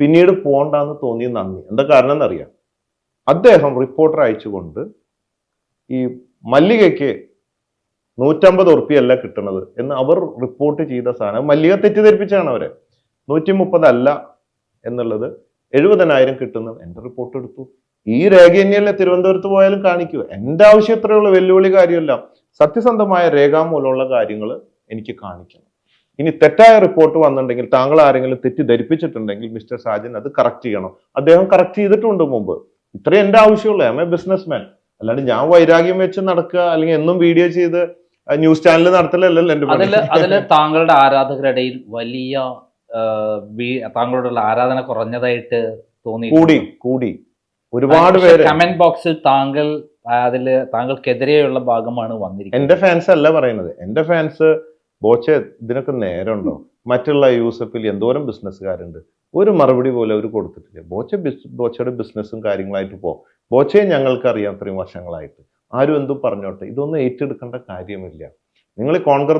പിന്നീട് പോണ്ടെന്ന് തോന്നി നന്ദി. എന്താ കാരണം എന്നറിയാം അദ്ദേഹം റിപ്പോർട്ടർ അയച്ചുകൊണ്ട് ഈ മല്ലികയ്ക്ക് നൂറ്റമ്പത് ഉറുപ്പിയല്ല കിട്ടുന്നത് എന്ന് അവർ റിപ്പോർട്ട് ചെയ്ത സാധനം മല്ലിക തെറ്റിദ്ധരിപ്പിച്ചാണ് അവരെ. നൂറ്റി മുപ്പതല്ല എന്നുള്ളത് എഴുപതിനായിരം കിട്ടുന്നു എന്റെ റിപ്പോർട്ട് എടുത്തു. ഈ രേഖ തന്നെയല്ലേ തിരുവനന്തപുരത്ത് പോയാലും കാണിക്കൂ എന്റെ ആവശ്യം ഇത്രയുള്ള വെല്ലുവിളി കാര്യമല്ല. സത്യസന്ധമായ രേഖാമൂലമുള്ള കാര്യങ്ങൾ എനിക്ക് കാണിക്കണം. ഇനി തെറ്റായ റിപ്പോർട്ട് വന്നിട്ടുണ്ടെങ്കിൽ താങ്കൾ ആരെങ്കിലും തെറ്റിദ്ധരിപ്പിച്ചിട്ടുണ്ടെങ്കിൽ മിസ്റ്റർ സാജൻ അത് കറക്റ്റ് ചെയ്യണം. അദ്ദേഹം കറക്റ്റ് ചെയ്തിട്ടുണ്ട് മുമ്പ്. ഇത്രയും എന്റെ ആവശ്യമുള്ളൂ. എം എ ബിസിനസ് മാൻ അല്ലാണ്ട് ഞാൻ വൈരാഗ്യം വെച്ച് നടക്കുക അല്ലെങ്കിൽ എന്നും വീഡിയോ ചെയ്ത് ന്യൂസ് ചാനൽ നടത്തലല്ലല്ലോ പണി. അതിൽ താങ്കളുടെ ആരാധകരുടെ വലിയ താങ്കളോടുള്ള ആരാധന കുറഞ്ഞതായിട്ട് തോന്നി കൂടി കൂടി. ഒരുപാട് പേര്. കമന്റ് ബോക്സിൽ താങ്കൾ അതിൽ താങ്കൾക്കെതിരെയുള്ള ഭാഗമാണ് വന്നിരിക്കുന്നത്. എന്റെ ഫാൻസ് അല്ല പറയുന്നത്. എന്റെ ഫാൻസ് ബോച്ചെ ഇതിനൊക്കെ നേരമുണ്ടോ? മറ്റുള്ള യൂസഫിൽ എന്തോരം ബിസിനസ്സുകാരുണ്ട്? ഒരു മറുപടി പോലെ അവർ കൊടുത്തിട്ടില്ല. ബോച്ച ബോച്ചയുടെ ബിസിനസ്സും കാര്യങ്ങളായിട്ട് പോ. ബോച്ചയെ ഞങ്ങൾക്ക് അറിയാം ഇത്രയും വർഷങ്ങളായിട്ട്. ആരും എന്തും പറഞ്ഞോട്ടെ. ഇതൊന്നും ഏറ്റെടുക്കേണ്ട കാര്യമില്ല. നിങ്ങൾ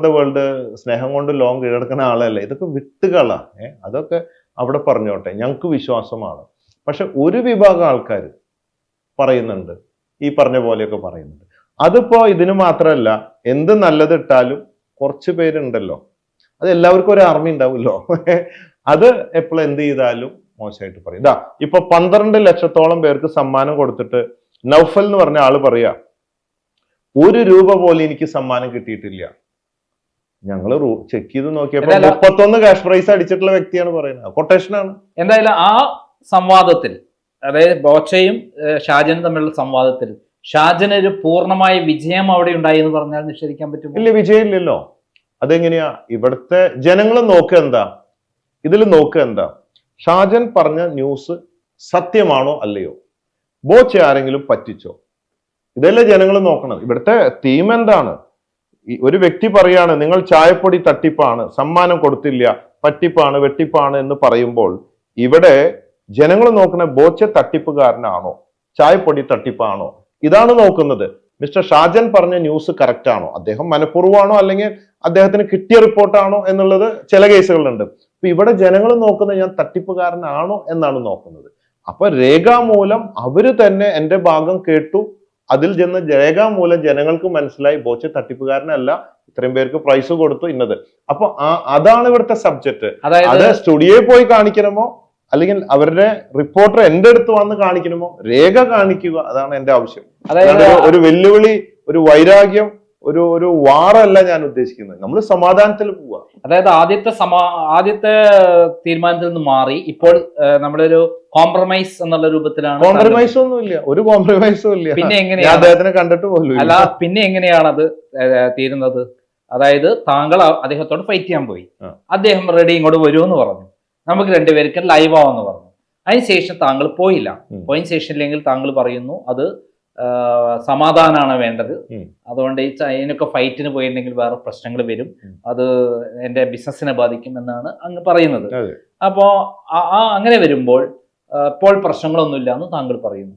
ദ വേൾഡ് സ്നേഹം കൊണ്ട് ലോങ് കീഴടക്കുന്ന ആളല്ല. ഇതൊക്കെ വിട്ടുകളാ ഏ അതൊക്കെ അവിടെ പറഞ്ഞോട്ടെ. ഞങ്ങൾക്ക് വിശ്വാസമാണ്. പക്ഷെ ഒരു വിഭാഗം ആൾക്കാർ പറയുന്നുണ്ട്. ഈ പറഞ്ഞ പോലെയൊക്കെ പറയുന്നുണ്ട്. അതിപ്പോ ഇതിന് മാത്രമല്ല എന്ത് നല്ലത് ഇട്ടാലും കുറച്ച് പേരുണ്ടല്ലോ. അത് എല്ലാവർക്കും ഒരു ആർമി ഉണ്ടാവുമല്ലോ. അത് എപ്പോഴും എന്ത് ചെയ്താലും മോശമായിട്ട് പറയും. ഇതാ ഇപ്പൊ പന്ത്രണ്ട് ലക്ഷത്തോളം പേർക്ക് സമ്മാനം കൊടുത്തിട്ട് നൗഫൽ എന്ന് പറഞ്ഞ ആൾ പറയാ ഒരു രൂപ പോലും എനിക്ക് സമ്മാനം കിട്ടിയിട്ടില്ല. ഞങ്ങൾ ചെക്ക് ചെയ്ത് നോക്കിയപ്പോ മുപ്പത്തൊന്ന് ക്യാഷ് പ്രൈസ് അടിച്ചിട്ടുള്ള വ്യക്തിയാണ് പറയുന്നത്. കൊട്ടേഷനാണ് എന്തായാലും ആ സംവാദത്തിൽ അതായത് ബോച്ചയും ഷാജനും തമ്മിലുള്ള സംവാദത്തിൽ ഷാജന് ഒരു പൂർണമായ വിജയം അവിടെ ഉണ്ടായി എന്ന് പറഞ്ഞാൽ നിഷേധിക്കാൻ പറ്റും ഇല്ല വിജയമില്ലല്ലോ. അതെങ്ങനെയാ? ഇവിടുത്തെ ജനങ്ങൾ നോക്കുക എന്താ? ഇതിൽ നോക്കുക എന്താ? ഷാജൻ പറഞ്ഞ ന്യൂസ് സത്യമാണോ അല്ലയോ? ബോച്ചെ ആരെങ്കിലും പറ്റിച്ചോ? ഇതല്ലേ ജനങ്ങൾ നോക്കണം ഇവിടുത്തെ തീം എന്താണ്? ഒരു വ്യക്തി പറയാണ് നിങ്ങൾ ചായപ്പൊടി തട്ടിപ്പാണ് സമ്മാനം കൊടുത്തില്ല പറ്റിപ്പാണ് വെട്ടിപ്പാണ് എന്ന് പറയുമ്പോൾ ഇവിടെ ജനങ്ങൾ നോക്കുന്ന ബോച്ച തട്ടിപ്പുകാരനാണോ? ചായപ്പൊടി തട്ടിപ്പാണോ? ഇതാണ് നോക്കുന്നത്. മിസ്റ്റർ ഷാജൻ പറഞ്ഞ ന്യൂസ് കറക്റ്റ് ആണോ? അദ്ദേഹം മനഃപൂർവമാണോ അല്ലെങ്കിൽ അദ്ദേഹത്തിന് കിട്ടിയ റിപ്പോർട്ടാണോ എന്നുള്ളത് ചില കേസുകളുണ്ട് അപ്പൊ ഇവിടെ ജനങ്ങൾ നോക്കുന്നത് ഞാൻ തട്ടിപ്പുകാരനാണോ എന്നാണ് നോക്കുന്നത്. അപ്പൊ രേഖാമൂലം അവർ തന്നെ എന്റെ ഭാഗം കേട്ടു. അതിൽ ചെന്ന് രേഖാമൂലം ജനങ്ങൾക്ക് മനസ്സിലായി. ബോച്ചെ തട്ടിപ്പുകാരനല്ല. ഇത്രയും പേർക്ക് പ്രൈസ് കൊടുത്തു ഇന്നത്. അപ്പൊ ആ- അതാണ് ഇവിടുത്തെ സബ്ജക്ട് അതായത് അത് സ്റ്റുഡിയോയിൽ പോയി കാണിക്കണമോ? അല്ലെങ്കിൽ അവരുടെ റിപ്പോർട്ടർ എന്റെ അടുത്ത് വന്ന് കാണിക്കണമോ? രേഖ കാണിക്കുക അതാണ് എന്റെ ആവശ്യം. അതായത് ഒരു- വെല്ലുവിളി ഒരു വൈരാഗ്യം ഒരു ഒരു വാറല്ല ഞാൻ ഉദ്ദേശിക്കുന്നത്. നമ്മൾ സമാധാനത്തിൽ പോവുക. അതായത് ആദ്യത്തെ സമാ ആദ്യത്തെ തീരുമാനത്തിൽ നിന്ന് മാറി ഇപ്പോൾ നമ്മളൊരു കോംപ്രമൈസ് എന്നുള്ള രൂപത്തിലാണ് കോംപ്രമൈസ് ഒന്നും ഇല്ല. ഒരു കോംപ്രമൈസും ഇല്ല. പിന്നെ എങ്ങനെയാണ്? അദ്ദേഹത്തിനെ കണ്ടിട്ട് പോലും അല്ല പിന്നെ എങ്ങനെയാണ് അത് ഏഹ്, തീരുന്നത്? അതായത് താങ്കൾ അദ്ദേഹത്തോട് ഫൈറ്റ് ചെയ്യാൻ പോയി. അദ്ദേഹം റെഡി ഇങ്ങോട്ട് വരുമെന്ന് പറഞ്ഞു. നമുക്ക് രണ്ടുപേർക്ക് ലൈവ് ആവാന്ന് പറഞ്ഞു. അതിനുശേഷം താങ്കൾ പോയില്ല. പോയിന് പോയിന്റ് ശേഷമില്ലെങ്കിൽ താങ്കൾ പറയുന്നു അത് സമാധാനമാണ് വേണ്ടത്. അതുകൊണ്ട് ഈ അതിനൊക്കെ ഫൈറ്റിന് പോയിട്ടുണ്ടെങ്കിൽ വേറെ പ്രശ്നങ്ങൾ വരും. അത് എന്റെ ബിസിനസ്സിനെ ബാധിക്കും എന്നാണ് അങ്ങ് പറയുന്നത്. അപ്പോൾ അപ്പോ ആ- അങ്ങനെ വരുമ്പോൾ ഇപ്പോൾ പ്രശ്നങ്ങളൊന്നുമില്ല എന്ന് താങ്കൾ പറയുന്നു.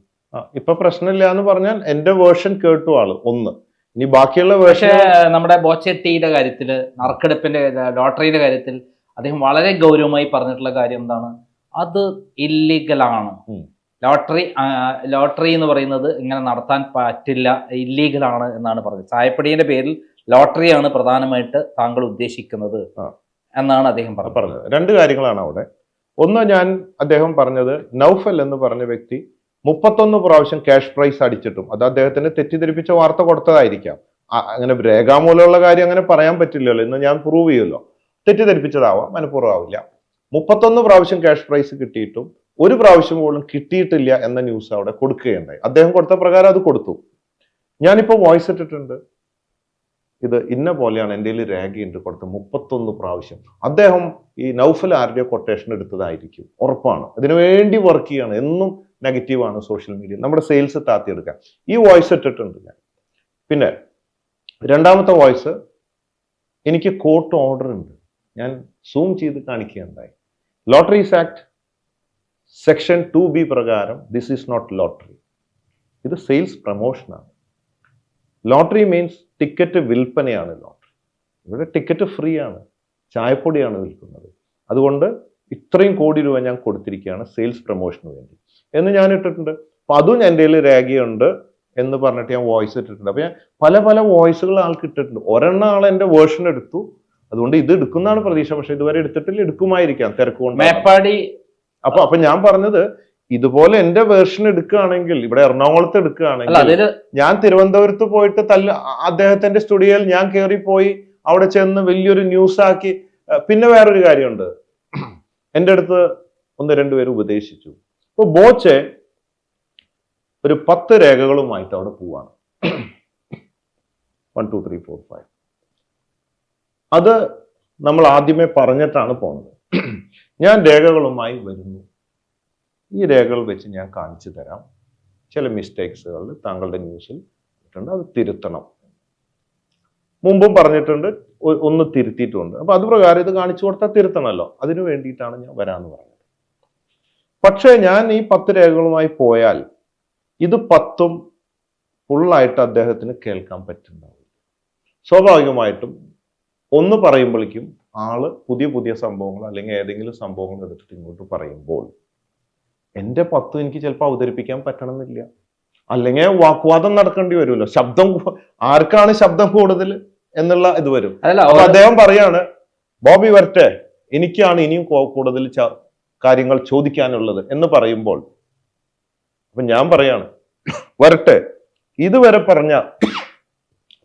ഇപ്പൊ പ്രശ്നമില്ല എന്ന് പറഞ്ഞാൽ എന്റെ വേർഷൻ കേട്ടു ആൾ ഒന്ന്. ഇനി ബാക്കിയുള്ള വേർഷൻ നമ്മുടെ ബോച്ചെട്ടിയുടെ കാര്യത്തിൽ നറുക്കെടുപ്പിന്റെ ലോട്ടറിയുടെ കാര്യത്തിൽ അദ്ദേഹം വളരെ ഗൗരവമായി പറഞ്ഞിട്ടുള്ള കാര്യം എന്താണ്? അത് ഇല്ലീഗലാണ്. ലോട്ടറി ലോട്ടറി എന്ന് പറയുന്നത് ഇങ്ങനെ നടത്താൻ പറ്റില്ല ഇല്ലീഗലാണ് എന്നാണ് പറഞ്ഞത്. ചായപ്പടിയുടെ പേരിൽ ലോട്ടറിയാണ് പ്രധാനമായിട്ട് താങ്കൾ ഉദ്ദേശിക്കുന്നത് എന്നാണ് അദ്ദേഹം പറഞ്ഞത്. രണ്ട് കാര്യങ്ങളാണ് അവിടെ. ഒന്ന് ഞാൻ അദ്ദേഹം പറഞ്ഞത് നൌഫൽ എന്ന് പറഞ്ഞ വ്യക്തി മുപ്പത്തൊന്ന് പ്രാവശ്യം ക്യാഷ് പ്രൈസ് അടിച്ചിട്ടും അത് അദ്ദേഹത്തിന് തെറ്റിദ്ധരിപ്പിച്ച വാർത്ത കൊടുത്തതായിരിക്കാം. അങ്ങനെ രേഖാമൂലമുള്ള കാര്യം അങ്ങനെ പറയാൻ പറ്റില്ലല്ലോ. ഇന്ന് ഞാൻ പ്രൂവ് ചെയ്യുമല്ലോ. തെറ്റിദ്ധരിപ്പിച്ചതാവാം മനഃപൂർവമാവില്ല. മുപ്പത്തൊന്ന് പ്രാവശ്യം ക്യാഷ് പ്രൈസ് കിട്ടിയിട്ടും ഒരു പ്രാവശ്യം പോലും കിട്ടിയിട്ടില്ല എന്ന ന്യൂസ് അവിടെ കൊടുക്കുകയുണ്ടായി. അദ്ദേഹം കൊടുത്ത പ്രകാരം അത് കൊടുത്തു. ഞാനിപ്പോൾ വോയിസ് ഇട്ടിട്ടുണ്ട്. ഇത് ഇന്ന പോലെയാണ് എന്റെ കയ്യിൽ രേഖയുണ്ട് കൊടുത്ത മുപ്പത്തൊന്ന് പ്രാവശ്യം. അദ്ദേഹം ഈ നൗഫൽ ആരുടെ കൊട്ടേഷൻ എടുത്തതായിരിക്കും. ഉറപ്പാണ്. അതിനു വേണ്ടി വർക്ക് ചെയ്യാണ്. എന്നും നെഗറ്റീവാണ് സോഷ്യൽ മീഡിയ നമ്മുടെ സെയിൽസ് താത്തിയെടുക്കാൻ. ഈ വോയിസ് ഇട്ടിട്ടുണ്ട് ഞാൻ. പിന്നെ രണ്ടാമത്തെ വോയിസ് എനിക്ക് കോട്ട് ഓർഡർ ഉണ്ട്. ഞാൻ സൂം ചെയ്ത് കാണിക്കുകയുണ്ടായി lotteries act section two B പ്രകാരം ദിസ് ഈസ് നോട്ട് ലോട്ടറി ഇത് സെയിൽസ് പ്രമോഷനാണ് ലോട്ടറി മീൻസ് ടിക്കറ്റ് വിൽപ്പനയാണ് ലോട്ടറി ഇവിടെ ടിക്കറ്റ് ഫ്രീ ആണ്. ചായപ്പൊടിയാണ് വിൽക്കുന്നത്. അതുകൊണ്ട് ഇത്രയും കോടി രൂപ ഞാൻ കൊടുത്തിരിക്കുകയാണ് സെയിൽസ് പ്രൊമോഷന് വേണ്ടി. എന്ന് ഞാൻ ഇട്ടിട്ടുണ്ട്. അപ്പം അതും എന്റെ കയ്യിൽ രേഖയുണ്ട് എന്ന് പറഞ്ഞിട്ട് ഞാൻ വോയിസ് ഇട്ടിട്ടുണ്ട്. അപ്പം ഞാൻ പല പല വോയിസുകൾ ആൾക്ക് ഇട്ടിട്ടുണ്ട്. ഒരെണ്ണം ആൾ എന്റെ വേർഷൻ എടുത്തു. അതുകൊണ്ട് ഇത് എടുക്കുന്നതാണ് പ്രതീക്ഷ. പക്ഷെ ഇതുവരെ എടുത്തിട്ടില്ല. എടുക്കുമായിരിക്കാം. തിരക്ക് കൊണ്ട് മേപ്പാടി. അപ്പൊ അപ്പൊ ഞാൻ പറഞ്ഞത് ഇതുപോലെ എന്റെ വേർഷൻ എടുക്കുകയാണെങ്കിൽ ഇവിടെ എറണാകുളത്ത് എടുക്കുകയാണെങ്കിൽ ഞാൻ തിരുവനന്തപുരത്ത് പോയിട്ട് തല്ല അദ്ദേഹത്തിന്റെ സ്റ്റുഡിയോയിൽ ഞാൻ കയറി പോയി അവിടെ ചെന്ന് വലിയൊരു ന്യൂസ് ആക്കി പിന്നെ വേറൊരു കാര്യമുണ്ട്. എന്റെ അടുത്ത് ഒന്ന് രണ്ടുപേര് ഉപദേശിച്ചു. ഇപ്പൊ ബോച്ചെ ഒരു പത്ത് രേഖകളുമായിട്ട് അവിടെ പോവാണ്. One two three four five അത് നമ്മൾ ആദ്യമേ പറഞ്ഞിട്ടാണ് പോകുന്നത് ഞാൻ രേഖകളുമായി വരുന്നു. ഈ രേഖകൾ വെച്ച് ഞാൻ കാണിച്ചു തരാം. ചില മിസ്റ്റേക്സുകൾ താങ്കളുടെ ന്യൂസിൽ ഇട്ടുണ്ട്. അത് തിരുത്തണം. മുമ്പും പറഞ്ഞിട്ടുണ്ട്. ഒന്ന് തിരുത്തിയിട്ടുണ്ട്. അപ്പൊ അതുപ്രകാരം ഇത് കാണിച്ചു കൊടുത്താൽ തിരുത്തണമല്ലോ. അതിനു വേണ്ടിയിട്ടാണ് ഞാൻ വരാമെന്ന് പറഞ്ഞത്. പക്ഷേ ഞാൻ ഈ പത്ത് രേഖകളുമായി പോയാൽ ഇത് പത്തും ഫുള്ളായിട്ട് അദ്ദേഹത്തിന് കേൾക്കാൻ പറ്റുന്നുണ്ടാവില്ല. സ്വാഭാവികമായിട്ടും ഒന്ന് പറയുമ്പോഴേക്കും ആൾ പുതിയ പുതിയ സംഭവങ്ങൾ അല്ലെങ്കിൽ ഏതെങ്കിലും സംഭവങ്ങൾ എടുത്തിട്ട് ഇങ്ങോട്ട് പറയുമ്പോൾ എന്റെ പത്ത് എനിക്ക് ചിലപ്പോൾ അവതരിപ്പിക്കാൻ പറ്റണമെന്നില്ല. അല്ലെങ്കിൽ വാക്വാദം നടക്കേണ്ടി വരുമല്ലോ. ശബ്ദം ആർക്കാണ് ശബ്ദം കൂടുതൽ എന്നുള്ള ഇത് വരും. അപ്പൊ അദ്ദേഹം പറയാണ് ബോബി വരട്ടെ എനിക്കാണ് ഇനിയും കൂടുതൽ കാര്യങ്ങൾ ചോദിക്കാനുള്ളത് എന്ന് പറയുമ്പോൾ അപ്പൊ ഞാൻ പറയാണ് വരട്ടെ ഇതുവരെ പറഞ്ഞ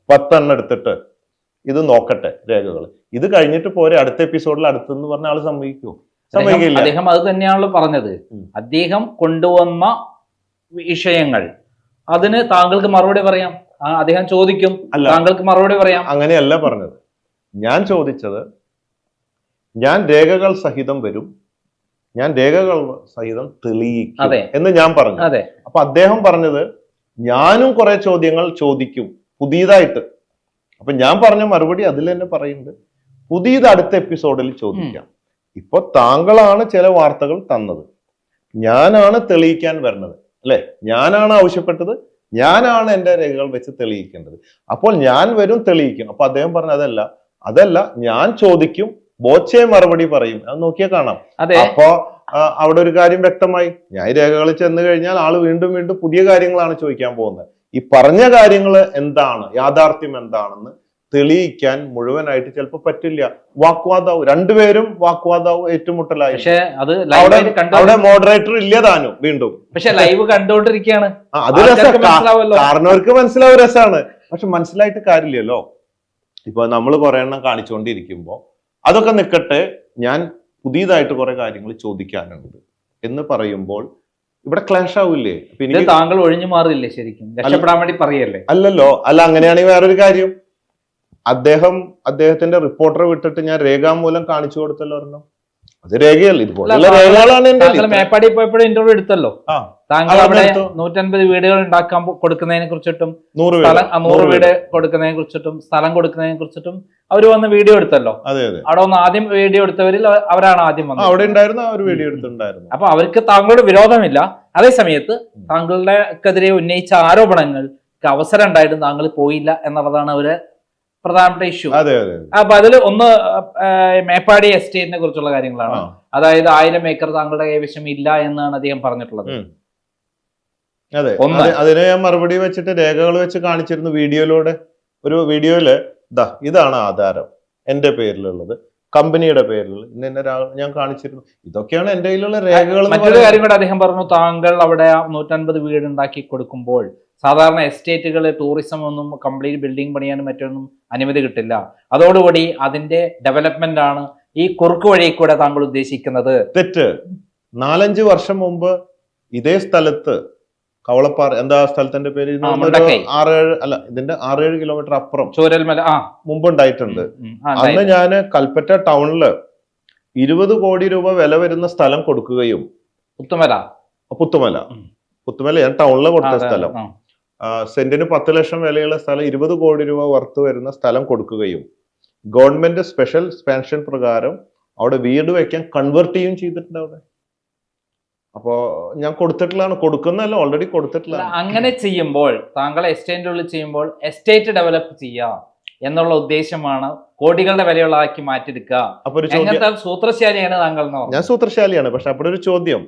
പത്തെണ്ണം എടുത്തിട്ട് ഇത് നോക്കട്ടെ രേഖകൾ ഇത് കഴിഞ്ഞിട്ട് പോരെ അടുത്ത എപ്പിസോഡിൽ അടുത്തെന്ന് പറഞ്ഞ ആൾ സമ്മതിക്കുമോ സമ്മതിക്കില്ല. അദ്ദേഹം അത് തന്നെയാണല്ലോ പറഞ്ഞത്. അദ്ദേഹം കൊണ്ടുവന്ന വിഷയങ്ങൾ അതിന് താങ്കൾക്ക് മറുപടി പറയാം. അദ്ദേഹം ചോദിക്കും. താങ്കൾക്ക് മറുപടി പറയാം. അങ്ങനെയല്ല പറഞ്ഞത്. ഞാൻ ചോദിച്ചത് ഞാൻ രേഖകൾ സഹിതം വരും. ഞാൻ രേഖകൾ സഹിതം തെളിയിക്കും. എന്ന് ഞാൻ പറഞ്ഞു. അതെ. അപ്പൊ അദ്ദേഹം പറഞ്ഞത് ഞാനും കുറെ ചോദ്യങ്ങൾ ചോദിക്കും. പുതിയതായിട്ട്. അപ്പൊ ഞാൻ പറഞ്ഞ മറുപടി അതിൽ തന്നെ പറയുന്നുണ്ട്. പുതിയത് അടുത്ത എപ്പിസോഡിൽ ചോദിക്കാം. ഇപ്പൊ താങ്കളാണ് ചില വാർത്തകൾ തന്നത്. ഞാനാണ് തെളിയിക്കാൻ വരുന്നത്. അല്ലെ? ഞാനാണ് ആവശ്യപ്പെട്ടത്. ഞാനാണ് എന്റെ രേഖകൾ വെച്ച് തെളിയിക്കേണ്ടത്. അപ്പോൾ ഞാൻ വരും തെളിയിക്കും. അപ്പൊ അദ്ദേഹം പറഞ്ഞ അതല്ല അതല്ല ഞാൻ ചോദിക്കും ബോച്ചെ മറുപടി പറയും. അത് നോക്കിയാൽ കാണാം. അപ്പോ അവിടെ ഒരു കാര്യം വ്യക്തമായി. ഞാൻ രേഖകൾ രേഖകളിൽ ചെന്ന് കഴിഞ്ഞാൽ ആൾ വീണ്ടും വീണ്ടും പുതിയ കാര്യങ്ങളാണ് ചോദിക്കാൻ പോകുന്നത്. ഈ പറഞ്ഞ കാര്യങ്ങൾ എന്താണ് യാഥാർത്ഥ്യം എന്താണെന്ന് തെളിയിക്കാൻ മുഴുവനായിട്ട് ചിലപ്പോൾ പറ്റില്ല. വാക്വാദാവും രണ്ടുപേരും വാക്വാദാവും ഏറ്റുമുട്ടലായി. പക്ഷേ അത് അവിടെ മോഡറേറ്റർ ഇല്ല താനും വീണ്ടും. പക്ഷെ ലൈവ് കണ്ടുകൊണ്ടിരിക്കുകയാണ്. അത് രസമല്ലോ കാരണവർക്ക് മനസ്സിലാവും രസമാണ് പക്ഷെ മനസ്സിലായിട്ട് കാര്യമില്ലല്ലോ. ഇപ്പൊ നമ്മൾ കുറെ എണ്ണം കാണിച്ചുകൊണ്ടിരിക്കുമ്പോ അതൊക്കെ നിൽക്കട്ടെ ഞാൻ പുതിയതായിട്ട് കുറെ കാര്യങ്ങൾ ചോദിക്കാനുണ്ട് എന്ന് പറയുമ്പോൾ ഇവിടെ ക്ലാഷ് ആവില്ലേ? പിന്നെ താങ്കൾ ഒഴിഞ്ഞു മാറില്ലേ ശരിക്കും? രക്ഷപ്പെടാൻ വേണ്ടി പറയല്ലേ? അല്ലല്ലോ. അല്ല അങ്ങനെയാണെങ്കിൽ വേറൊരു കാര്യം. അദ്ദേഹം അദ്ദേഹത്തിന്റെ റിപ്പോർട്ടറെ വിട്ടിട്ട് ഞാൻ രേഖാമൂലം കാണിച്ചു കൊടുത്തല്ലോ ഒരെണ്ണം. അത് രേഖയല്ല ഇതുപോലുള്ള രേഖകളാണ് താങ്കൾ മേപ്പാടി പോയപ്പോഴും ഇന്റർവ്യൂ എടുത്തല്ലോ? താങ്കൾ അവിടെ നൂറ്റൻപത് വീടുകൾ ഉണ്ടാക്കാൻ കൊടുക്കുന്നതിനെ കുറിച്ചിട്ടും നൂറ് സ്ഥലം നൂറ് വീട് കൊടുക്കുന്നതിനെ കുറിച്ചിട്ടും സ്ഥലം കൊടുക്കുന്നതിനെ കുറിച്ചിട്ടും അവർ വന്ന് വീഡിയോ എടുത്തല്ലോ? അതെ അതെ. അവിടെ വന്ന് ആദ്യം വീഡിയോ എടുത്തവരിൽ അവ- അവരാണ് ആദ്യം വന്നത് അവിടെ ഉണ്ടായിരുന്ന ഒരു വീഡിയോ എടുത്തിട്ടുണ്ടായിരുന്നു. അപ്പൊ അവർക്ക് താങ്കളോട് വിരോധമില്ല. അതേ സമയത്ത് താങ്കളുടെക്കെതിരെ ഉന്നയിച്ച ആരോപണങ്ങൾക്ക് അവസരം ഉണ്ടായിട്ടും താങ്കൾ പോയില്ല എന്നുള്ളതാണ് അവർ പ്രധാനപ്പെട്ട ഇഷ്യൂ. അതെ അതെ അതെ. അപ്പൊ അതിൽ ഒന്ന് മേപ്പാടി എസ്റ്റേറ്റിനെ കുറിച്ചുള്ള കാര്യങ്ങളാണ്. അതായത് ആയിരം ഏക്കർ താങ്കളുടെ കൈവശം ഇല്ല എന്നാണ് അദ്ദേഹം പറഞ്ഞിട്ടുള്ളത്. അതെ. ഒന്ന്. അതിന് ഞാൻ മറുപടി വെച്ചിട്ട് രേഖകൾ വെച്ച് കാണിച്ചിരുന്നു വീഡിയോയിലൂടെ. ഒരു വീഡിയോയിൽ ദാ ഇതാണ് ആധാരം. എന്റെ പേരിലുള്ളത്. കമ്പനിയുടെ പേരിൽ ഇന്ന ഞാൻ കാണിച്ചിരുന്നു. ഇതൊക്കെയാണ് എന്റെ കയ്യിലുള്ള രേഖകൾ മറ്റൊരു. കാര്യം കൂടെ അദ്ദേഹം പറഞ്ഞു താങ്കൾ അവിടെ നൂറ്റൻപത് വീട് ഉണ്ടാക്കി കൊടുക്കുമ്പോൾ സാധാരണ എസ്റ്റേറ്റുകൾ ടൂറിസം ഒന്നും കംപ്ലീറ്റ് ബിൽഡിംഗ് പണിയാനും മറ്റൊന്നും അനുമതി കിട്ടില്ല. അതോടുകൂടി അതിന്റെ ഡെവലപ്മെന്റ് ആണ് ഈ കുറുക്ക് വഴി കൂടെ താങ്കൾ ഉദ്ദേശിക്കുന്നത്. തെറ്റ്. നാലഞ്ച് വർഷം മുമ്പ് ഇതേ സ്ഥലത്ത് കവളപ്പാറ എന്താ സ്ഥലത്തിന്റെ പേര്? ആറേഴ് അല്ല ഇതിന്റെ ആറേഴ് കിലോമീറ്റർ അപ്പുറം. ചോരൽമല ആ. മുമ്പ് ഉണ്ടായിട്ടുണ്ട് അന്ന് ഞാൻ ഞാൻ കൽപ്പറ്റ ടൗണിൽ ഇരുപത് കോടി രൂപ വില വരുന്ന സ്ഥലം കൊടുക്കുകയും പുത്തുമല. പുത്തുമല. പുത്തുമല ഞാൻ ടൗണിൽ കൊടുത്ത സ്ഥലം. സെന്റിന് പത്ത് ലക്ഷം വിലയുള്ള സ്ഥലം ഇരുപത് കോടി രൂപ വർത്ത് വരുന്ന സ്ഥലം കൊടുക്കുകയും ഗവൺമെന്റ് സ്പെഷ്യൽ പെൻഷൻ പ്രകാരം അവിടെ വീട് വെക്കാൻ കൺവേർട്ട് ചെയ്യും ചെയ്തിട്ടുണ്ട് അവിടെ. അപ്പോ ഞാൻ കൊടുത്തിട്ടുള്ളതാണ്. കൊടുക്കുന്നല്ല ഓൾറെഡി കൊടുത്തിട്ടുള്ള അങ്ങനെ ചെയ്യുമ്പോൾ താങ്കൾ എസ്റ്റേറ്റിനുള്ളിൽ ചെയ്യുമ്പോൾ എസ്റ്റേറ്റ് ഡെവലപ്പ് ചെയ്യാം എന്നുള്ള ഉദ്ദേശമാണ് കോടികളുടെ വിലയുള്ളതാക്കി മാറ്റിയെടുക്കുക. അപ്പൊ ഒരു ചോദ്യം സൂത്രശാലിയാണ് താങ്കൾ ഞാൻ സൂത്രശാലിയാണ് പക്ഷെ അവിടെ ഒരു ചോദ്യം.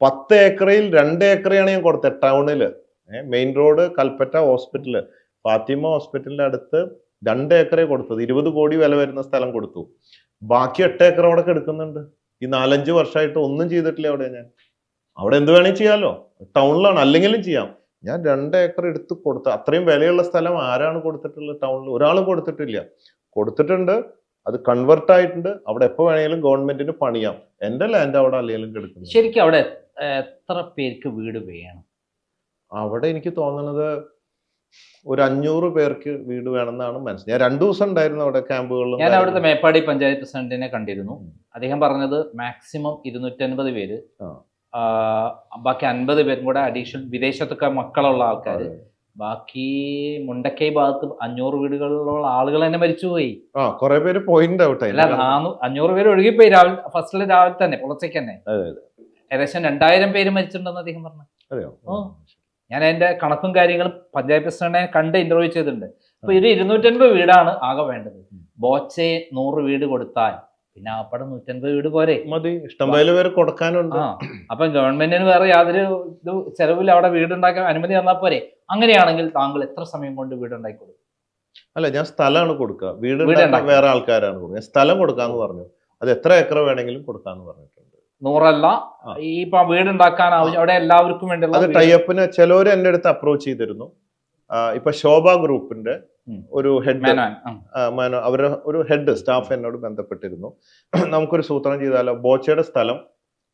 പത്ത് ഏക്കറിൽ രണ്ട് ഏക്കറിയാണ് ഞാൻ കൊടുത്തത് ടൗണിൽ. Main road Kalpetta hospital. Fathima ഹോസ്പിറ്റലിന്റെ അടുത്ത് രണ്ട് ഏക്കറേ കൊടുത്തത് ഇരുപത് കോടി വില വരുന്ന സ്ഥലം കൊടുത്തു. ബാക്കി എട്ട് ഏക്കർ അവിടെ എടുക്കുന്നുണ്ട് ഈ നാലഞ്ച് വർഷമായിട്ട് ഒന്നും ചെയ്തിട്ടില്ല അവിടെ ഞാൻ. അവിടെ എന്ത് വേണമെങ്കിൽ ചെയ്യാമല്ലോ ടൗണിലാണ് അല്ലെങ്കിലും ചെയ്യാം. ഞാൻ രണ്ട് ഏക്കർ എടുത്ത് കൊടുത്ത അത്രയും വിലയുള്ള സ്ഥലം ആരാണ് കൊടുത്തിട്ടുള്ളത് ടൗണിൽ ഒരാളും കൊടുത്തിട്ടില്ല. കൊടുത്തിട്ടുണ്ട് അത് കൺവെർട്ട് ആയിട്ടുണ്ട്. അവിടെ എപ്പോ വേണമെങ്കിലും ഗവൺമെന്റിന് പണിയാം. എന്റെ ലാൻഡ് അവിടെ അല്ലെങ്കിലും കിടക്കുന്നു ശരിക്കും അവിടെ എത്ര പേർക്ക് വീട് വേണം? അവിടെ എനിക്ക് തോന്നുന്നത് ഒരു അഞ്ഞൂറ് പേർക്ക് വീട് വേണമെന്നാണ് മനസ്സിൽ. ഞാൻ രണ്ടു ദിവസം ഉണ്ടായിരുന്നു അവിടെ ക്യാമ്പുകളിൽ ഞാൻ അവിടുത്തെ മേപ്പാടി പഞ്ചായത്ത് പ്രസിഡന്റിനെ കണ്ടിരുന്നു. അദ്ദേഹം പറഞ്ഞത് മാക്സിമം ഇരുന്നൂറ്റൻപത് പേര്. ബാക്കി അൻപത് പേരും കൂടെ അഡീഷണൽ വിദേശത്തൊക്കെ മക്കളുള്ള ആൾക്കാർ ബാക്കി മുണ്ടക്കൈ ഭാഗത്ത് അഞ്ഞൂറ് വീടുകളിലുള്ള ആളുകൾ തന്നെ മരിച്ചുപോയി കുറെ പേര് പോയിന്റ് ഔട്ട് അല്ല അഞ്ഞൂറ് പേര് ഒഴുകിപ്പോയി രാവിലെ ഫസ്റ്റിൽ രാവിലെ തന്നെ പുലർച്ചയ്ക്ക് തന്നെ. ഏകദേശം രണ്ടായിരം പേര് മരിച്ചിട്ടുണ്ടെന്ന് അദ്ദേഹം പറഞ്ഞു. ഞാൻ അതിന്റെ കണക്കും കാര്യങ്ങളും പഞ്ചായത്ത് പ്രസിഡന്റിനെ കണ്ട് ഇന്റർവ്യൂ ചെയ്തിട്ടുണ്ട്. അപ്പൊ ഇത് ഇരുന്നൂറ്റൻപത് വീടാണ് ആകെ വേണ്ടത്. ബോച്ചെ നൂറ് വീട് കൊടുത്താൽ പിന്നെ ആപ്പടെ നൂറ്റൻപത് വീട് പോരെ. മതി. ഇഷ്ടംപോലെ പേര് കൊടുക്കാനുണ്ട്. ആ അപ്പം ഗവൺമെന്റിന് വേറെ യാതൊരു ഇത് ചെലവിൽ അവിടെ വീടുണ്ടാക്കാൻ അനുമതി തന്നാൽ പോരെ. അങ്ങനെയാണെങ്കിൽ താങ്കൾ എത്ര സമയം കൊണ്ട് വീടുണ്ടാക്കി കൊടുക്കും? അല്ല ഞാൻ സ്ഥലമാണ് കൊടുക്കുക. വീട്. വേറെ ആൾക്കാരാണ് കൊടുക്കുക. സ്ഥലം കൊടുക്കാന്ന് പറഞ്ഞു. അത് എത്ര ഏക്കർ വേണമെങ്കിലും കൊടുക്കാന്ന് പറഞ്ഞിട്ടുണ്ട്. നൂറല്ല. ഈ ഇപ്പൊ വീടുണ്ടാക്കാൻ ആവശ്യം അവിടെ എല്ലാവർക്കും വേണ്ടിയുള്ള അത് വീട്. ടൈപ്പിന് ചിലവര് എന്റെ അടുത്ത് അപ്രോച്ച് ചെയ്തിരുന്നു. ഇപ്പൊ ശോഭ ഗ്രൂപ്പിന്റെ ഒരു ഹെഡ്. അവരുടെ ഒരു ഹെഡ് സ്റ്റാഫ് എന്നോട് ബന്ധപ്പെട്ടിരുന്നു. നമുക്കൊരു സൂത്രം ചെയ്താലോ? ബോച്ചയുടെ സ്ഥലം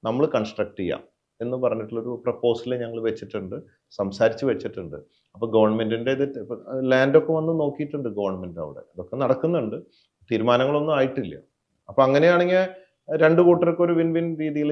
നമ്മൾ കൺസ്ട്രക്ട് ചെയ്യാം എന്ന് പറഞ്ഞിട്ടുള്ളൊരു പ്രപ്പോസൽ ഞങ്ങൾ വെച്ചിട്ടുണ്ട്. സംസാരിച്ച് വെച്ചിട്ടുണ്ട്. അപ്പൊ ഗവൺമെന്റിന്റെ ഇത് ലാൻഡൊക്കെ വന്ന് നോക്കിയിട്ടുണ്ട് ഗവൺമെന്റ് അവിടെ. അതൊക്കെ നടക്കുന്നുണ്ട്. തീരുമാനങ്ങളൊന്നും ആയിട്ടില്ല. അപ്പൊ അങ്ങനെയാണെങ്കിൽ രണ്ട് കൂട്ടർക്കും ഒരു വിൻ വിൻ രീതിയിൽ